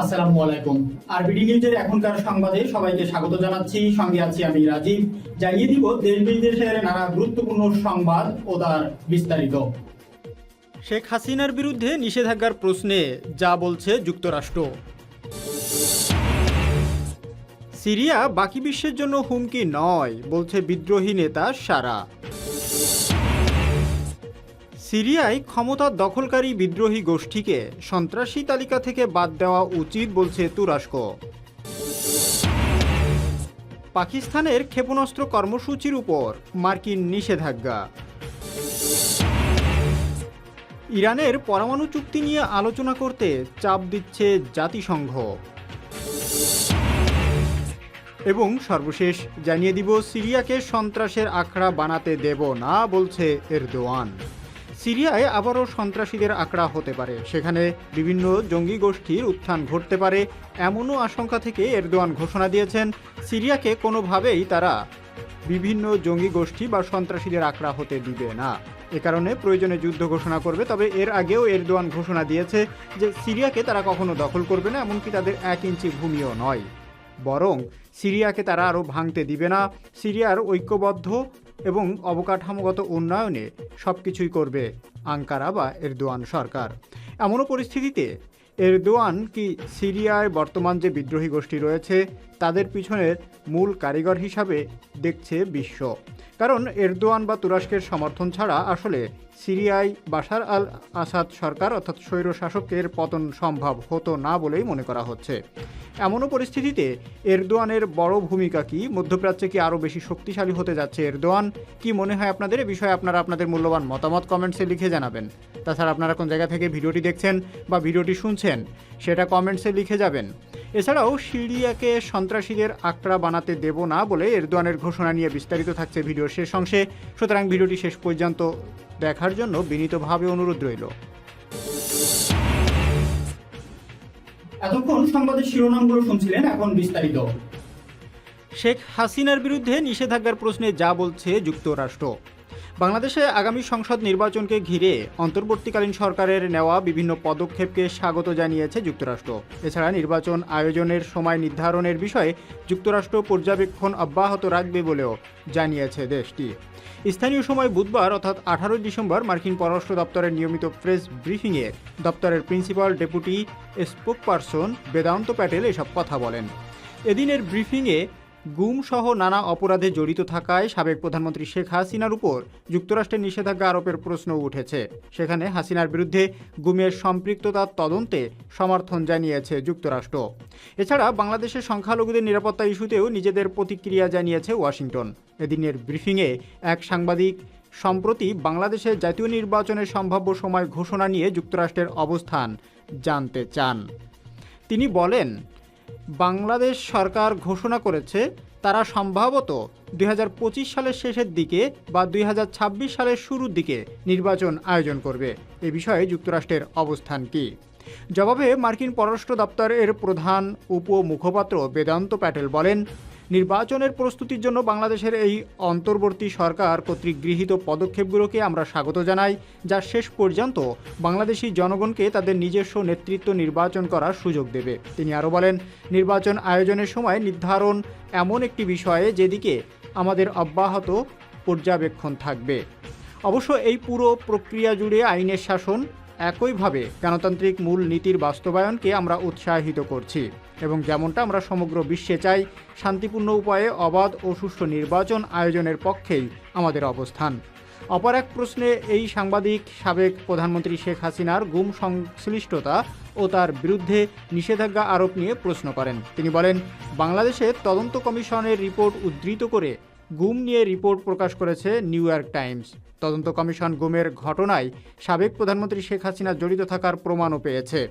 আসসালামু আলাইকুম। আরবিডি নিউজের এখনকার সংবাদে সবাইকে স্বাগত জানাচ্ছি। সঙ্গে আছি আমি রাজীব। জানিয়ে দিব, দেশ বিদেশের নানা গুরুত্বপূর্ণ সংবাদ ও তার বিস্তারিত। শেখ হাসিনার বিরুদ্ধে নিষেধাজ্ঞার প্রশ্নে যা বলছে যুক্তরাষ্ট্র। সিরিয়া বাকি বিশ্বের জন্য হুমকি নয়, বলছে বিদ্রোহী নেতা সারা। সিরিয়ায় ক্ষমতা দখলকারী বিদ্রোহী গোষ্ঠীকে সন্ত্রাসী তালিকা থেকে বাদ দেওয়া উচিত বলছে তুরস্ক। পাকিস্তানের ক্ষেপণাস্ত্র কর্মসূচির উপর মার্কিন নিষেধাজ্ঞা। ইরানের পরমাণু চুক্তি নিয়ে আলোচনা করতে চাপ দিচ্ছে জাতিসংঘ। এবং সর্বশেষ জানিয়ে দিব, সিরিয়াকে সন্ত্রাসের আখড়া বানাতে দেব না বলছে এরদোয়ান। সিরিয়ায় আবারও সন্ত্রাসীদের আখড়া হতে পারে। সেখানে বিভিন্ন জঙ্গি গোষ্ঠীর উত্থান ঘটতে পারে, এমনও আশঙ্কা থেকে এরদোয়ান ঘোষণা দিয়েছেন, সিরিয়াকে কোনোভাবেই তারা বিভিন্ন জঙ্গি গোষ্ঠী বা সন্ত্রাসীদের আখড়া হতে দিবে না। এ কারণে প্রয়োজনে যুদ্ধ ঘোষণা করবে, তবে এর আগেও এরদোয়ান ঘোষণা দিয়েছে যে সিরিয়াকে তারা কখনো দখল করবে না, এমনকি তাদের এক ইঞ্চি ভূমিও নয়। বরং সিরিয়াকে তারা আরও ভাঙতে দিবে না। সিরিয়ার ঐক্যবদ্ধ এবং অবকাঠামোগত উন্নয়নে সব কিছুই করবে আঙ্কারা বা এরদোয়ান সরকার। এমনও পরিস্থিতিতে এরদোয়ান কি সিরিয়ায় বর্তমান যে বিদ্রোহী গোষ্ঠী রয়েছে, তাদের পিছনের মূল কারিগর হিসাবে দেখছে বিশ্ব। কারণ এরদোয়ান বা তুরস্কের সমর্থন ছাড়া আসলে সিরিয়ায় বাশার আল আসাদ সরকার অর্থাৎ স্বৈর শাসকের পতন সম্ভব হতো না বলেই মনে করা হচ্ছে। এমনও পরিস্থিতিতে এরদোয়ানের বড় ভূমিকা কি? মধ্যপ্রাচ্যে কি আরও বেশি শক্তিশালী হতে যাচ্ছে এরদোয়ান? কি মনে হয় আপনাদের? এ বিষয়ে আপনারা আপনাদের মূল্যবান মতামত কমেন্টসে লিখে জানাবেন। তাছাড়া আপনারা কোন জায়গা থেকে ভিডিওটি দেখছেন বা ভিডিওটি শুনছেন, সেটা কমেন্টসে লিখে যাবেন। এছাড়াও সিরিয়াকে সন্ত্রাসীদের আঁকড়া বানাতে দেব না বলে এরদোয়ানের ঘোষণা নিয়ে বিস্তারিত থাকছে ভিডিওর শেষ অংশে। সুতরাং ভিডিওটি শেষ পর্যন্ত দেখার জন্য বিনীতভাবে অনুরোধ রইল। এতক্ষণ সংবাদের শিরোনামগুলো শুনছিলেন এখন বিস্তারিত। শেখ হাসিনার বিরুদ্ধে নিষেধাজ্ঞার প্রশ্নে যা বলছে যুক্তরাষ্ট্র। বাংলাদেশে আগামী সংসদ নির্বাচনকে ঘিরে অন্তর্বর্তীকালীন সরকারের নেওয়া বিভিন্ন পদক্ষেপকে স্বাগত জানিয়েছে যুক্তরাষ্ট্র। এছাড়া নির্বাচন আয়োজনের সময় নির্ধারণের বিষয়ে যুক্তরাষ্ট্র পর্যবেক্ষণ অব্যাহত রাখবে বলেও জানিয়েছে দেশটি। স্থানীয় সময় বুধবার অর্থাৎ আঠারোই ডিসেম্বর মার্কিন পররাষ্ট্র দপ্তরের নিয়মিত প্রেস ব্রিফিংয়ে দপ্তরের principal deputy spokesperson Vedant Patel এসব কথা বলেন। এদিনের ব্রিফিংয়ে গুম সহ নানা অপরাধে জড়িত থাকায় সাবেক প্রধানমন্ত্রী শেখ হাসিনার উপর যুক্তরাষ্ট্রের নিষেধাজ্ঞা আরোপের প্রশ্ন উঠেছে। সেখানে হাসিনার বিরুদ্ধে গুমের সম্পৃক্ততার তদন্তে সমর্থন জানিয়েছে যুক্তরাষ্ট্র। এছাড়া বাংলাদেশের সংখ্যালঘুদের নিরাপত্তা ইস্যুতেও নিজেদের প্রতিক্রিয়া জানিয়েছে ওয়াশিংটন। এদিনের ব্রিফিংয়ে এক সাংবাদিক, সম্প্রতি বাংলাদেশের জাতীয় নির্বাচনের সম্ভাব্য সময় ঘোষণা নিয়ে যুক্তরাষ্ট্রের অবস্থান জানতে চান। তিনি বলেন বাংলাদেশ সরকার ঘোষণা করেছে, তারা সম্ভবত দুই হাজার পঁচিশ সালের শেষের দিকে বা দুই হাজার ছাব্বিশ সালের শুরুর দিকে নির্বাচন আয়োজন করবে। এ বিষয়ে যুক্তরাষ্ট্রের অবস্থান কী? জবাবে মার্কিন পররাষ্ট্র দপ্তরের প্রধান উপ মুখপাত্র বেদান্ত প্যাটেল বলেন নির্বাচনের প্রস্তুতির জন্য বাংলাদেশের এই অন্তর্বর্তী সরকার কর্তৃক গৃহীত পদক্ষেপগুলোকে আমরা স্বাগত জানাই, যা শেষ পর্যন্ত বাংলাদেশি জনগণকে তাদের নিজস্ব নেতৃত্ব নির্বাচন করার সুযোগ দেবে। তিনি আরও বলেন, নির্বাচন আয়োজনের সময় নির্ধারণ এমন একটি বিষয়ে যেদিকে আমাদের অব্যাহত পর্যবেক্ষণ থাকবে। অবশ্য এই পুরো প্রক্রিয়া জুড়ে আইনের শাসন একইভাবে গণতান্ত্রিক মূল নীতির বাস্তবায়নকে আমরা উৎসাহিত করছি। এবং যেমনটা আমরা সমগ্র বিশ্বে চাই, শান্তিপূর্ণ উপায়ে অবাধ ও সুষ্ঠু নির্বাচন আয়োজনের পক্ষেই আমাদের অবস্থান। অপর এক প্রশ্নে, এই সাংবাদিক সাবেক প্রধানমন্ত্রী শেখ হাসিনার গুম সংশ্লিষ্টতা ও তার বিরুদ্ধে নিষেধাজ্ঞা আরোপ নিয়ে প্রশ্ন করেন। তিনি বলেন, বাংলাদেশে তদন্ত কমিশনের রিপোর্ট উদ্ধৃত করে গুম নিয়ে রিপোর্ট প্রকাশ করেছে নিউ ইয়র্ক টাইমস। তদন্ত কমিশন গুমের ঘটনায় সাবেক প্রধানমন্ত্রী শেখ হাসিনা জড়িত থাকার প্রমাণও পেয়েছে।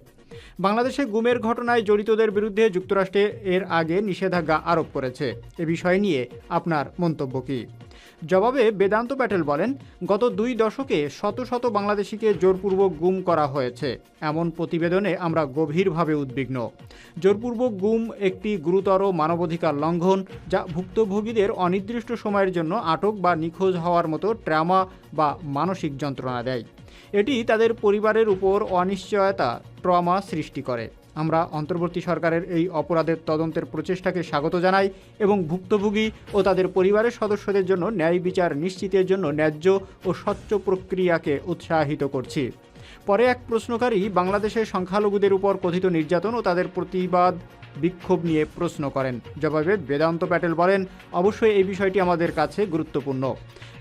বাংলাদেশে গুমের ঘটনায় জড়িতদের বিরুদ্ধে যুক্তরাষ্ট্রে এর আগে নিষেধাজ্ঞা আরোপ করেছে। এ বিষয় নিয়ে আপনার মন্তব্য কী? জবাবে বেদান্ত প্যাটেল বলেন, গত দুই দশকে শত শত বাংলাদেশিকে জোরপূর্বক গুম করা হয়েছে। এমন প্রতিবেদনে আমরা গভীরভাবে উদ্বিগ্ন। জোরপূর্বক গুম একটি গুরুতর মানবাধিকার লঙ্ঘন যা ভুক্তভোগীদের অনির্দিষ্ট সময়ের জন্য আটক বা নিখোঁজ হওয়ার মতো ট্র্যামা বা মানসিক যন্ত্রণা দেয়। এটি তাদের পরিবারের উপর অনিশ্চয়তা, ট্রমা সৃষ্টি করে। আমরা অন্তর্বর্তী সরকারের এই অপরাধের তদন্তের প্রচেষ্টাকে স্বাগত জানাই এবং ভুক্তভোগী ও তাদের পরিবারের সদস্যদের জন্য ন্যায় বিচার নিশ্চিতের জন্য ন্যায্য ও স্বচ্ছ প্রক্রিয়াকে উৎসাহিত করছি। পরে এক প্রশ্নকারী বাংলাদেশের সংখ্যালঘুদের উপর কথিত নির্যাতন ও তাদের প্রতিবাদ বিক্ষোভ নিয়ে প্রশ্ন করেন। জবাবে বেদান্ত প্যাটেল বলেন, অবশ্যই এই বিষয়টি আমাদের কাছে গুরুত্বপূর্ণ।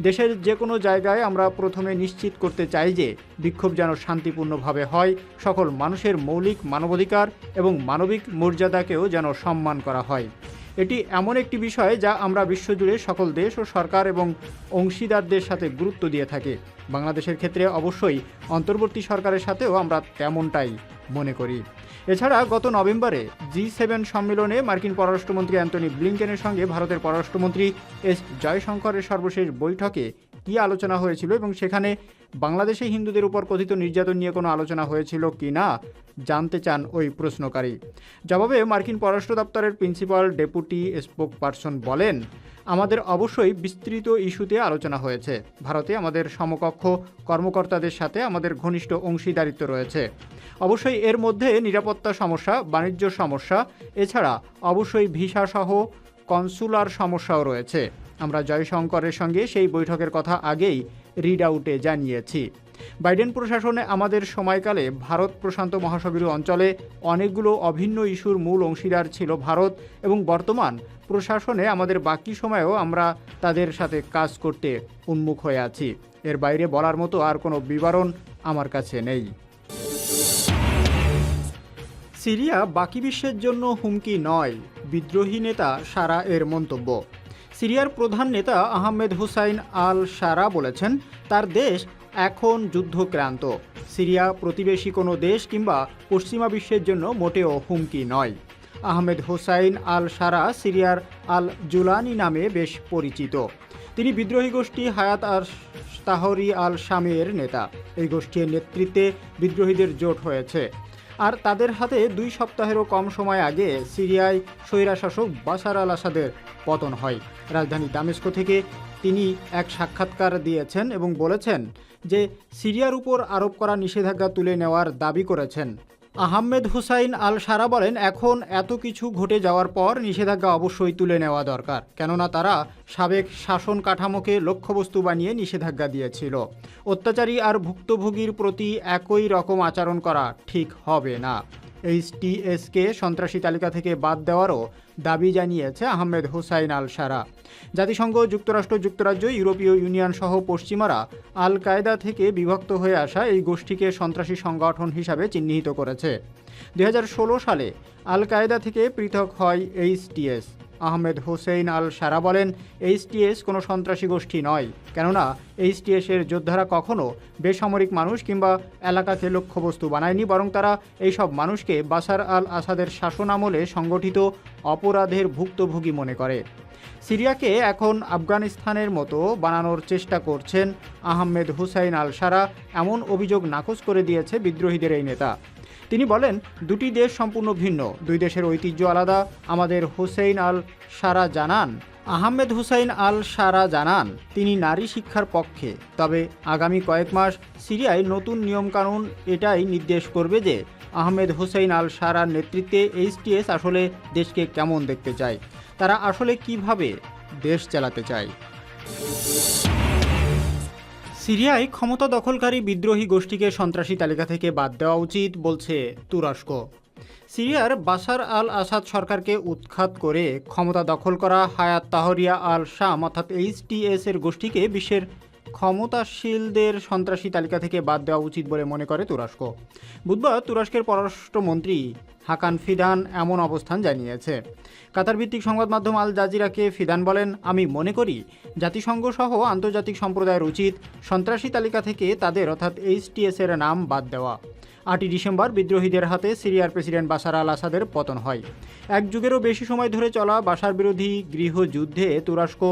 দেশের যে কোনো জায়গায় আমরা প্রথমে নিশ্চিত করতে চাই যে, বিক্ষোভ যেন শান্তিপূর্ণভাবে হয়, সকল মানুষের মৌলিক মানবাধিকার এবং মানবিক মর্যাদাকেও যেন সম্মান করা হয়। এটি এমন একটি বিষয় যা আমরা বিশ্বজুড়ে সকল দেশ ও সরকার এবং অংশীদারদের সাথে গুরুত্ব দিয়ে থাকি। বাংলাদেশের ক্ষেত্রে অবশ্যই অন্তর্বর্তী সরকারের সাথেও আমরা তেমনটাই মনে করি। এছাড়া গত নভেম্বরে জি সেভেন সম্মেলনে মার্কিন পররাষ্ট্রমন্ত্রী অ্যান্টনি ব্লিংকেনের সঙ্গে ভারতের পররাষ্ট্রমন্ত্রী এস জয়শঙ্করের সর্বশেষ বৈঠকে কী আলোচনা হয়েছিল এবং সেখানে বাংলাদেশে হিন্দুদের উপর কথিত নির্যাতন নিয়ে কোনো আলোচনা হয়েছিল কি না, জানতে চান ওই প্রশ্নকারী। জবাবে মার্কিন পররাষ্ট্র দপ্তরের প্রিন্সিপাল ডেপুটি স্পোক পারসন বলেন, আমাদের অবশ্যই বিস্তৃত ইস্যুতে আলোচনা হয়েছে। ভারতে আমাদের সমকক্ষ কর্মকর্তাদের সাথে আমাদের ঘনিষ্ঠ অংশীদারিত্ব রয়েছে। অবশ্যই এর মধ্যে নিরাপত্তা সমস্যা, বাণিজ্য সমস্যা, এছাড়া অবশ্যই ভিসা সহ কনসুলার সমস্যাও রয়েছে। আমরা জয়শঙ্করের সঙ্গে সেই বৈঠকের কথা আগেই রিড আউটে জানিয়েছি। বাইডেন প্রশাসনে আমাদের সময়কালে ভারত প্রশান্ত মহাসাগরীয় অঞ্চলে অনেকগুলো অভিন্ন ইস্যুর মূল অংশীদার ছিল ভারত এবং বর্তমান প্রশাসনে আমাদের বাকি সময়েও আমরা তাদের সাথে কাজ করতে উন্মুখ হয়ে আছি। এর বাইরে বলার মতো আর কোনো বিবরণ আমার কাছে নেই। সিরিয়া বাকি বিশ্বের জন্য হুমকি নয়, বিদ্রোহী নেতা সারা এর মন্তব্য। সিরিয়ার প্রধান নেতা আহমেদ হুসাইন আল সারা বলেছেন, তার দেশ এখন যুদ্ধক্রান্ত। সিরিয়া প্রতিবেশী কোনো দেশ কিংবা পশ্চিমা বিশ্বের জন্য মোটেও হুমকি নয়। আহমেদ হুসাইন আল সারা সিরিয়ার আল জুলানি নামে বেশ পরিচিত। তিনি বিদ্রোহী গোষ্ঠী হায়াত আর তাহরি আল শামের নেতা। এই গোষ্ঠীর নেতৃত্বে বিদ্রোহীদের জোট হয়েছে। আর তাদের হাতে দুই সপ্তাহেরও কম সময় আগে সিরিয়ায় স্বৈরাশাসক বাশার আল আসাদের পতন হয়। রাজধানী দামেস্ক থেকে তিনি এক সাক্ষাৎকার দিয়েছেন এবং বলেছেন যে, সিরিয়ার উপর আরোপ করা নিষেধাজ্ঞা তুলে নেওয়ার দাবি করেছেন। আহমেদ হুসাইন আল সারা বলেন, এখন এত কিছু ঘটে যাওয়ার পর নিষেধাজ্ঞা অবশ্যই তুলে নেওয়া দরকার। কেননা তারা সাবেক শাসন কাঠামোকে লক্ষ্যবস্তু বানিয়ে নিষেধাজ্ঞা দিয়েছিল। অত্যাচারী আর ভুক্তভোগীর প্রতি একই রকম আচরণ করা ঠিক হবে না। এইচ টিএসকে সন্ত্রাসী তালিকা থেকে বাদ দেওয়ারও দাবি জানিয়েছে আহমেদ হুসাইন আল সারা জাতিসংঘ, যুক্তরাষ্ট্র, যুক্তরাজ্য, ইউরোপীয় ইউনিয়ন সহ পশ্চিমারা আল কায়দা থেকে বিভক্ত হয়ে আসা এই গোষ্ঠীকে সন্ত্রাসী সংগঠন হিসাবে চিহ্নিত করেছে। দু হাজার ষোলো সালে আল কায়দা থেকে পৃথক হয় HTS Ahmed Hussein al Sharaa বলেন এইচটিএস কোনো সন্ত্রাসী গোষ্ঠী নয়, কেননা এইচটিএস এর যোদ্ধারা কখনো বেসামরিক মানুষ কিংবা এলাকাকে লক্ষ্যবস্তু বানায়নি, বরং তারা এইসব মানুষকে বাসার আল আসাদের শাসন আমলে সংগঠিত অপরাধের ভুক্তভোগী মনে করে। সিরিয়াকে এখন আফগানিস্তানের মতো বানানোর চেষ্টা করছেন আহমেদ হুসাইন আল সারা এমন অভিযোগ নাকচ করে দিয়েছে বিদ্রোহীদের এই নেতা। তিনি বলেন, দুটি দেশ সম্পূর্ণ ভিন্ন, দুই দেশের ঐতিহ্য আলাদা। আমাদের হুসেইন আল সারা জানান, আহমেদ হুসাইন আল সারা জানান, তিনি নারী শিক্ষার পক্ষে। তবে আগামী কয়েক মাস সিরিয়ায় নতুন নিয়মকানুন এটাই নির্দেশ করবে যে আহমেদ হুসাইন আল সারার নেতৃত্বে এইচটিএস আসলে দেশকে কেমন দেখতে চায়? তারা আসলে কীভাবে দেশ চালাতে চায়? সিরিয়ায় ক্ষমতা দখলকারী বিদ্রোহী গোষ্ঠীকে সন্ত্রাসী তালিকা থেকে বাদ দেওয়া উচিত, বলছে তুরস্ক। সিরিয়ার বাশার আল আসাদ সরকারকে উৎখাত করে ক্ষমতা দখল করা হায়াত তাহরিয়া আল শাম অর্থাৎ এইচটিএস এর গোষ্ঠীকে বিশ্বের ক্ষমতাশীলদের সন্ত্রাসী তালিকা থেকে বাদ দেওয়া উচিত বলে মনে করে তুরস্ক। বুধবার তুরস্কের পররাষ্ট্রমন্ত্রী হাকান ফিদান এমন অবস্থান জানিয়েছে। কাতার ভিত্তিক সংবাদ মাধ্যম আল জাজিরাকে ফিদান বলেন, আমি মনে করি জাতিসংঘ সহ আন্তর্জাতিক সম্প্রদায়ের উচিত সন্ত্রাসী তালিকা থেকে তাদের অর্থাৎ এইচটিএস এর নাম বাদ দেওয়া। আটই ডিসেম্বর বিদ্রোহীদের হাতে সিরিয়ার প্রেসিডেন্ট বাসার আল আসাদের পতন হয়। এক যুগেরও বেশি সময় ধরে চলা বাসার বিরোধী গৃহযুদ্ধে তুরস্ক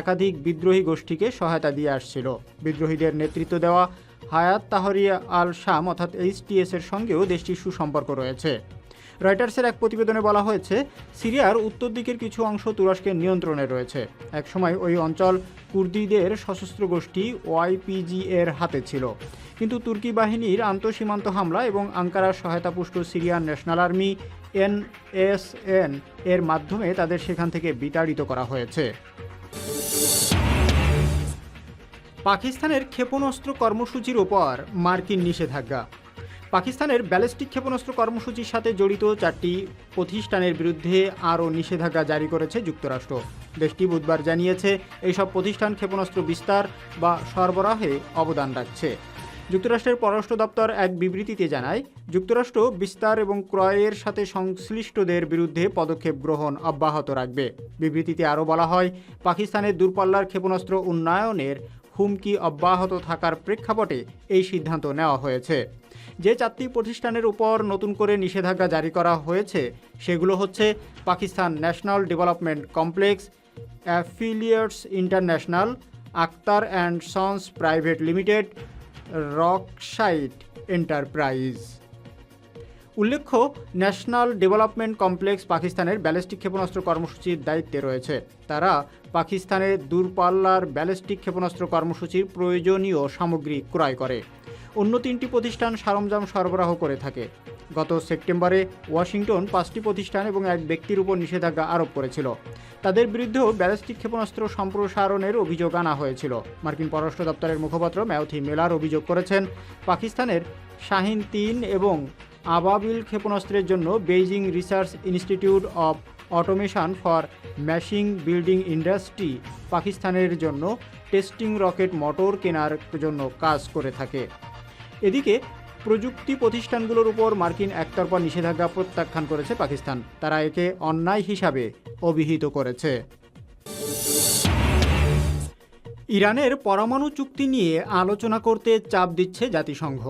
একাধিক বিদ্রোহী গোষ্ঠীকে সহায়তা দিয়ে আসছিল। বিদ্রোহীদের নেতৃত্ব দেওয়া হায়াত তাহরিয়া আল শাম অর্থাৎ এইচটিএস এর সঙ্গেও দেশটির সুসম্পর্ক রয়েছে। রয়টার্সের এক প্রতিবেদনে বলা হয়েছে, সিরিয়ার উত্তর দিকের কিছু অংশ তুরস্কের নিয়ন্ত্রণে রয়েছে। একসময় ওই অঞ্চল কুর্দিদের সশস্ত্র গোষ্ঠী ওয়াইপিজি এর হাতে ছিল। কিন্তু তুর্কি বাহিনীর আন্তঃসীমান্ত হামলা এবং আঙ্কারার সহায়তাপুষ্ট সিরিয়ান ন্যাশনাল আর্মি এনএসএন এর মাধ্যমে তাদের সেখান থেকে বিতাড়িত করা হয়েছে। পাকিস্তানের ক্ষেপণাস্ত্র কর্মসূচির ওপর মার্কিন নিষেধাজ্ঞা। পাকিস্তানের ব্যালিস্টিক ক্ষেপণাস্ত্র কর্মসূচির সাথে জড়িত চারটি প্রতিষ্ঠানের বিরুদ্ধে আরও নিষেধাজ্ঞা জারি করেছে যুক্তরাষ্ট্র। দেশটি বুধবার জানিয়েছে এইসব প্রতিষ্ঠান ক্ষেপণাস্ত্র বিস্তার বা সরবরাহে অবদান রাখছে। যুক্তরাষ্ট্রের পররাষ্ট্র দপ্তর এক বিবৃতিতে জানায়, যুক্তরাষ্ট্র বিস্তার এবং ক্রয়ের সাথে সংশ্লিষ্টদের বিরুদ্ধে পদক্ষেপ গ্রহণ অব্যাহত রাখবে। বিবৃতিতে আরও বলা হয়, পাকিস্তানের দূরপাল্লার ক্ষেপণাস্ত্র উন্নয়নের হুমকি অব্যাহত থাকার প্রেক্ষাপটে এই সিদ্ধান্ত নেওয়া হয়েছে। যে চারটি প্রতিষ্ঠানের উপর নতুন করে নিষেধাজ্ঞা জারি করা হয়েছে, সেগুলো হচ্ছে Pakistan National Development Complex, affiliates international, Akhtar and sons private limited, Rocksite enterprise. উল্লেখ্য, ন্যাশনাল ডেভেলপমেন্ট কমপ্লেক্স পাকিস্তানের ব্যালিস্টিক ক্ষেপণাস্ত্র কর্মসূচির দায়িত্বে রয়েছে। তারা পাকিস্তানের দূরপাল্লার ব্যালিস্টিক ক্ষেপণাস্ত্র কর্মসূচির প্রয়োজনীয় সামগ্রী ক্রয় করে। অন্য তিনটি প্রতিষ্ঠান সরঞ্জাম সরবরাহ করে থাকে। গত সেপ্টেম্বরে ওয়াশিংটন পাঁচটি প্রতিষ্ঠান এবং এক ব্যক্তির উপর নিষেধাজ্ঞা আরোপ করেছিল। তাদের বিরুদ্ধেও ব্যালিস্টিক ক্ষেপণাস্ত্র সম্প্রসারণের অভিযোগ আনা হয়েছিল। মার্কিন পররাষ্ট্র দপ্তরের মুখপাত্র ম্যাথি মেলার অভিযোগ করেছেন, পাকিস্তানের শাহিন তিন এবং আবাবিল ক্ষেপণাস্ত্রের জন্য Beijing research institute of automation for machine building industry পাকিস্তানের জন্য টেস্টিং রকেট মোটর কেনার জন্য কাজ করে থাকে। এদিকে, প্রযুক্তি প্রতিষ্ঠানগুলোর উপর মার্কিন একতরফা নিষেধাজ্ঞা প্রত্যাখ্যান করেছে পাকিস্তান। তারা একে অন্যায় হিসাবে অভিহিত করেছে। ইরানের পরমাণু চুক্তি নিয়ে আলোচনা করতে চাপ দিচ্ছে জাতিসংঘ।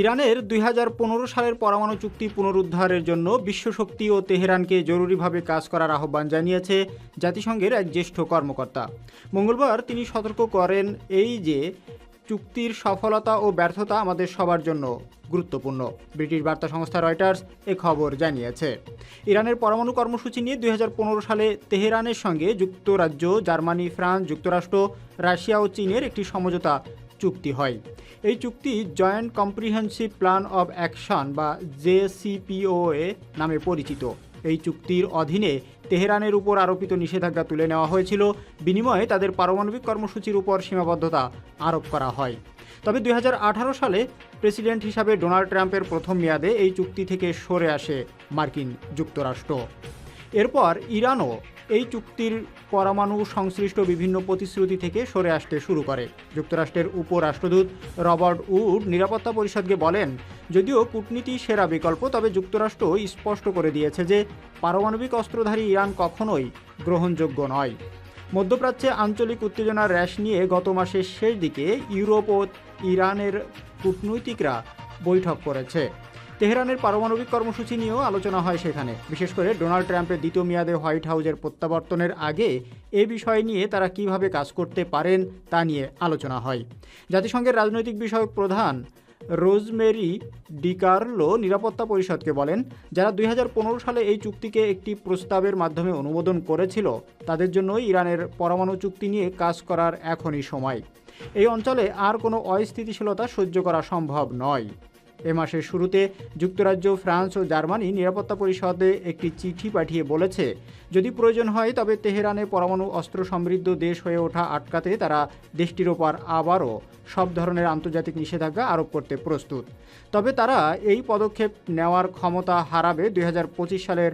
ইরানের দুই হাজার পনেরো সালের পরমাণু চুক্তি পুনরুদ্ধারের জন্য বিশ্বশক্তি ও তেহরানকে জরুরিভাবে কাজ করার আহ্বান জানিয়েছে জাতিসংঘের এক জ্যেষ্ঠ কর্মকর্তা। মঙ্গলবার তিনি সতর্ক করেন এই যে, চুক্তির সফলতা ও ব্যর্থতা আমাদের সবার জন্য গুরুত্বপূর্ণ। ব্রিটিশ বার্তা সংস্থা রয়টার্স এ খবর জানিয়েছে। ইরানের পরমাণু কর্মসূচি নিয়ে দুই হাজার পনেরো সালে তেহরানের সঙ্গে যুক্তরাজ্য, জার্মানি, ফ্রান্স, যুক্তরাষ্ট্র, রাশিয়া ও চীনের একটি সমঝোতা চুক্তি হয়। এই চুক্তি joint comprehensive plan of action বা জেসিপিওএ নামে পরিচিত। এই চুক্তির অধীনে তেহরানের উপর আরোপিত নিষেধাজ্ঞা তুলে নেওয়া হয়েছিল। বিনিময়ে তাদের পারমাণবিক কর্মসূচির উপর সীমাবদ্ধতা আরোপ করা হয়। তবে দু হাজার আঠারো সালে প্রেসিডেন্ট হিসাবে ডোনাল্ড ট্রাম্পের প্রথম মেয়াদে এই চুক্তি থেকে সরে আসে মার্কিন যুক্তরাষ্ট্র। এরপর ইরানও এই চুক্তির পরমাণু সংশ্লিষ্ট বিভিন্ন প্রতিশ্রুতি থেকে সরে আসতে শুরু করে। যুক্তরাষ্ট্রের উপরাষ্ট্রদূত রবার্ট উড নিরাপত্তা পরিষদকে বলেন, যদিও কূটনীতি সেরা বিকল্প, তবে যুক্তরাষ্ট্র স্পষ্ট করে দিয়েছে যে পারমাণবিক অস্ত্রধারী ইরান কখনোই গ্রহণযোগ্য নয়। মধ্যপ্রাচ্যে আঞ্চলিক উত্তেজনার হ্রাস নিয়ে গত মাসের শেষ দিকে ইউরোপ ও ইরানের কূটনৈতিকরা বৈঠক করেছে। তেহরানের পারমাণবিক কর্মসূচি নিয়েও আলোচনা হয় সেখানে। বিশেষ করে ডোনাল্ড ট্রাম্পের দ্বিতীয় মেয়াদে হোয়াইট হাউজের প্রত্যাবর্তনের আগে এ বিষয় নিয়ে তারা কীভাবে কাজ করতে পারেন তা নিয়ে আলোচনা হয়। জাতিসংঘের রাজনৈতিক বিষয়ক প্রধান রোজমেরি ডিকার্লো নিরাপত্তা পরিষদকে বলেন, যারা দুই হাজার পনেরো সালে এই চুক্তিকে একটি প্রস্তাবের মাধ্যমে অনুমোদন করেছিল, তাদের জন্য ইরানের পরমাণু চুক্তি নিয়ে কাজ করার এখনই সময়। এই অঞ্চলে আর কোনো অস্থিতিশীলতা সহ্য করা সম্ভব নয়। এ মাসের শুরুতে যুক্তরাজ্য, ফ্রান্স ও জার্মানি নিরাপত্তা পরিষদে একটি চিঠি পাঠিয়ে বলেছে। যদি প্রয়োজন হয়, তবে তেহরানে পরমাণু অস্ত্র সমৃদ্ধ দেশ হয়ে ওঠা আটকাতে তারা দেশটির ওপর আবারও সব ধরনের আন্তর্জাতিক নিষেধাজ্ঞা আরোপ করতে প্রস্তুত। তবে তারা এই পদক্ষেপ নেওয়ার ক্ষমতা হারাবে দুই হাজার পঁচিশ সালের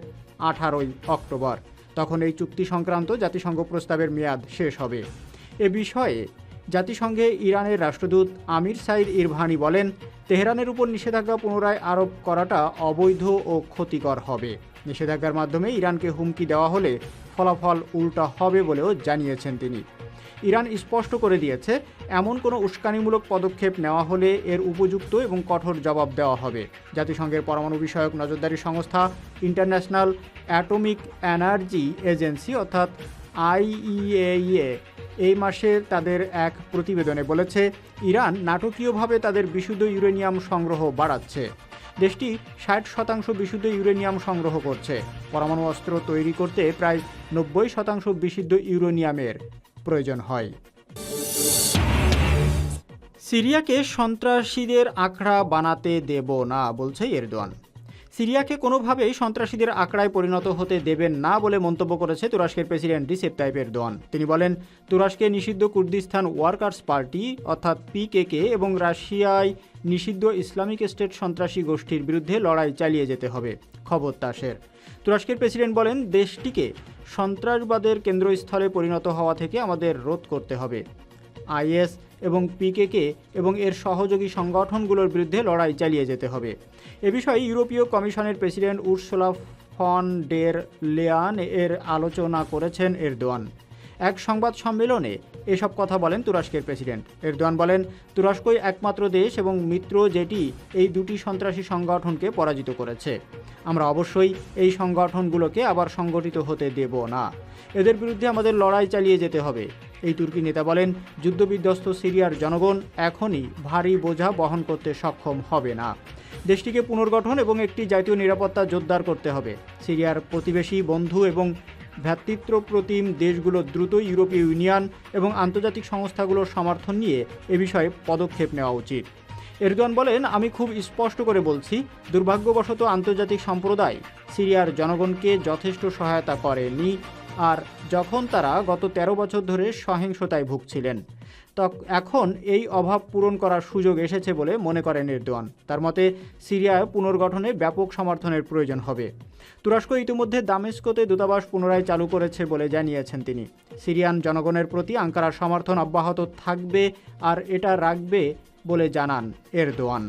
আঠারোই অক্টোবর। তখন এই চুক্তি সংক্রান্ত জাতিসংঘ প্রস্তাবের মেয়াদ শেষ হবে। এ বিষয়ে জাতিসংঘে ইরানের রাষ্ট্রদূত আমির সাইদ ইরভানি বলেন, তেহরানের উপর নিষেধাজ্ঞা পুনরায় আরোপ করাটা অবৈধ ও ক্ষতিকর হবে। নিষেধাজ্ঞার মাধ্যমে ইরানকে হুমকি দেওয়া হলে ফলাফল উল্টা হবে বলেও জানিয়েছেন তিনি। ইরান স্পষ্ট করে দিয়েছে, এমন কোনো উস্কানিমূলক পদক্ষেপ নেওয়া হলে এর উপযুক্ত এবং কঠোর জবাব দেওয়া হবে। জাতিসংঘের পরমাণু বিষয়ক নজরদারি সংস্থা ইন্টারন্যাশনাল অ্যাটমিক এনার্জি এজেন্সি অর্থাৎ আইইএইএ এই মাসে তাদের এক প্রতিবেদনে বলেছে, ইরান নাটকীয়ভাবে তাদের বিশুদ্ধ ইউরেনিয়াম সংগ্রহ বাড়াচ্ছে। দেশটি ষাট শতাংশ বিশুদ্ধ ইউরেনিয়াম সংগ্রহ করছে। পরমাণু অস্ত্র তৈরি করতে প্রায় নব্বই শতাংশ বিশুদ্ধ ইউরেনিয়ামের প্রয়োজন হয়। সিরিয়াকে সন্ত্রাসীদের আখড়া বানাতে দেব না, বলছে এরদোয়ান। সিরিয়াকে কোনোভাবেই সন্ত্রাসীদের আখড়ায় পরিণত হতে দেবেন না বলে মন্তব্য করেছে তুরস্কের প্রেসিডেন্ট রিসেপ তাইপ এরদোয়ান তিনি বলেন, তুরস্কে নিষিদ্ধ কুর্দিস্তান ওয়ার্কার্স পার্টি, অর্থাৎ পিকেকে, এবং রাশিয়ায় নিষিদ্ধ ইসলামিক স্টেট সন্ত্রাসী গোষ্ঠীর বিরুদ্ধে লড়াই চালিয়ে যেতে হবে। খবর তাসের। তুরস্কের প্রেসিডেন্ট বলেন, দেশটিকে সন্ত্রাসবাদের কেন্দ্রস্থলে পরিণত হওয়া থেকে আমাদের রোধ করতে হবে। আইএস এবং পিকেকে এবং এর সহযোগী সংগঠনগুলোর বিরুদ্ধে লড়াই চালিয়ে যেতে হবে। এ বিষয়ে ইউরোপীয় কমিশনের প্রেসিডেন্ট উর্সুলা ফন ডের লেয়ান এর আলোচনা করেছেন এরদোয়ান। এক সংবাদ সম্মেলনে এসব কথা বলেন তুরস্কের প্রেসিডেন্ট। এরদোয়ান বলেন, তুরস্কই একমাত্র দেশ এবং মিত্র যেটি এই দুটি সন্ত্রাসী সংগঠনকে পরাজিত করেছে। আমরা অবশ্যই এই সংগঠনগুলোকে আবার সংগঠিত হতে দেব না। এদের বিরুদ্ধে আমাদের লড়াই চালিয়ে যেতে হবে। এই তুর্কি নেতা বলেন, যুদ্ধবিধ্বস্ত সিরিয়ার জনগণ এখনই ভারী বোঝা বহন করতে সক্ষম হবে না। দেশটিকে পুনর্গঠন এবং একটি জাতীয় নিরাপত্তা জোরদার করতে হবে। সিরিয়ার প্রতিবেশী বন্ধু এবং ভ্রাতৃত্ব প্রতিম দেশগুলো দ্রুত ইউরোপীয় ইউনিয়ন এবং আন্তর্জাতিক সংস্থাগুলোর সমর্থন নিয়ে এ বিষয়ে পদক্ষেপ নেওয়া উচিত। এরদোয়ান বলেন, আমি খুব স্পষ্ট করে বলছি, দুর্ভাগ্যবশত আন্তর্জাতিক সম্প্রদায় সিরিয়ার জনগণকে যথেষ্ট সহায়তা করেনি। আর যখন তারা গত ১৩ বছর ধরে সহিংসতায় ভুগছিলেন এখন এই অভাব পূরণ করার সুযোগ এসেছে বলে মনে করেন এরদোয়ান। তার মতে, সিরিয়ায় পুনর্গঠনে ব্যাপক সমর্থনের প্রয়োজন হবে। তুরস্ক ইতিমধ্যে দামেস্কোতে দূতাবাস পুনরায় চালু করেছে বলে জানিয়েছেন তিনি। সিরিয়ান জনগণের প্রতি আঙ্কারার সমর্থন অব্যাহত থাকবে আর এটা রাখবে বলে জানান এরদোয়ান।